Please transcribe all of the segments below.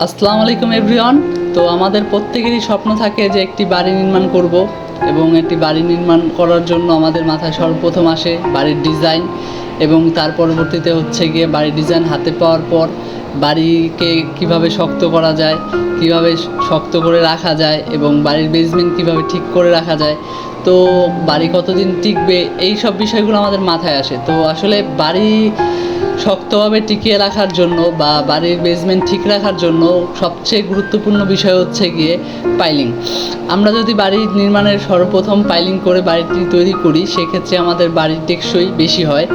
আসসালামু আলাইকুম এভরিওয়ান। তো আমাদের প্রত্যেকেরই স্বপ্ন থাকে যে একটি বাড়ি নির্মাণ করব এবং একটি বাড়ি নির্মাণ করার জন্য আমাদের মাথায় সর্বপ্রথম আসে বাড়ির ডিজাইন এবং তার পরবর্তীতে হচ্ছে গিয়ে বাড়ির ডিজাইন হাতে পাওয়ার পর বাড়িকে কীভাবে শক্ত করা যায়, কীভাবে শক্ত করে রাখা যায় এবং বাড়ির বেসমেন্ট কীভাবে ঠিক করে রাখা যায়। তো বাড়ি কতদিন টিকবে, এই সব বিষয়গুলো আমাদের মাথায় আসে। তো আসলে বাড়ি শক্তভাবে টিকিয়ে রাখার জন্য বা বাড়ির বেসমেন্ট ঠিক রাখার জন্য সবচেয়ে গুরুত্বপূর্ণ বিষয় হচ্ছে গিয়ে পাইলিং আমরা যদি বাড়ি নির্মাণের সর্বপ্রথম পাইলিং করে বাড়িটি তৈরি করি, সেক্ষেত্রে আমাদের বাড়ির টেকসই বেশি হয়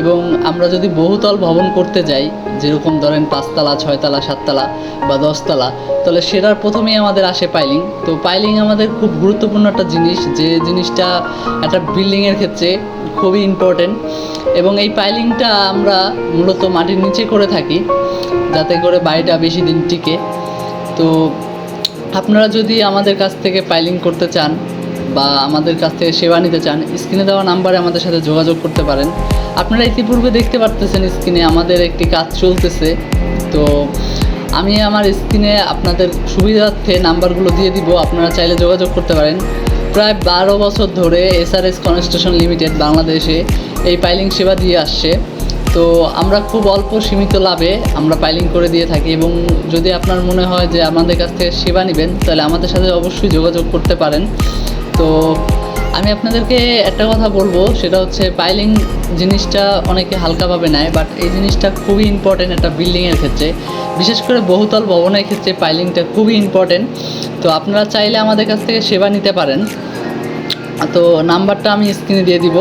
এবং আমরা যদি বহুতল ভবন করতে যাই, যেরকম ধরেন পাঁচতলা, ছয়তলা, সাততলা বা দশতলা, তাহলে সেটার প্রথমেই আমাদের আসে পাইলিং তো পাইলিং আমাদের খুব গুরুত্বপূর্ণ একটা জিনিস, যে জিনিসটা একটা বিল্ডিংয়ের ক্ষেত্রে খুবই ইম্পর্টেন্ট এবং এই পাইলিংটা আমরা মূলত মাটির নিচে করে থাকি, যাতে করে বাড়িটা বেশি দিন টিকে। তো আপনারা যদি আমাদের কাছ থেকে পাইলিং করতে চান বা আমাদের কাছ থেকে সেবা নিতে চান, স্ক্রিনে দেওয়া নাম্বারে আমাদের সাথে যোগাযোগ করতে পারেন। আপনারা ইতিপূর্বে দেখতে পারতেছেন স্ক্রিনে আমাদের একটি কাজ চলতেছে। তো আমি আমার স্ক্রিনে আপনাদের সুবিধার্থে নাম্বারগুলো দিয়ে দিব, আপনারা চাইলে যোগাযোগ করতে পারেন। প্রায় বারো বছর ধরে এসআরএস কনস্ট্রাকশন লিমিটেড বাংলাদেশে এই পাইলিং সেবা দিয়ে আসছে। তো আমরা খুব অল্প সীমিত লাভে আমরা পাইলিং করে দিয়ে থাকি এবং যদি আপনার মনে হয় যে আমাদের কাছ থেকে সেবা নেবেন, তাহলে আমাদের সাথে অবশ্যই যোগাযোগ করতে পারেন। তো আমি আপনাদেরকে একটা কথা বলব, সেটা হচ্ছে পাইলিং জিনিসটা অনেকে হালকাভাবে নেয় বাট এই জিনিসটা খুবই ইম্পর্টেন্ট একটা বিল্ডিংয়ের ক্ষেত্রে। বিশেষ করে বহুতল ভবনের ক্ষেত্রে পাইলিংটা খুবই ইম্পর্টেন্ট তো আপনারা চাইলে আমাদের কাছ থেকে সেবা নিতে পারেন। তো নাম্বারটা আমি স্ক্রিনে দিয়ে দিব।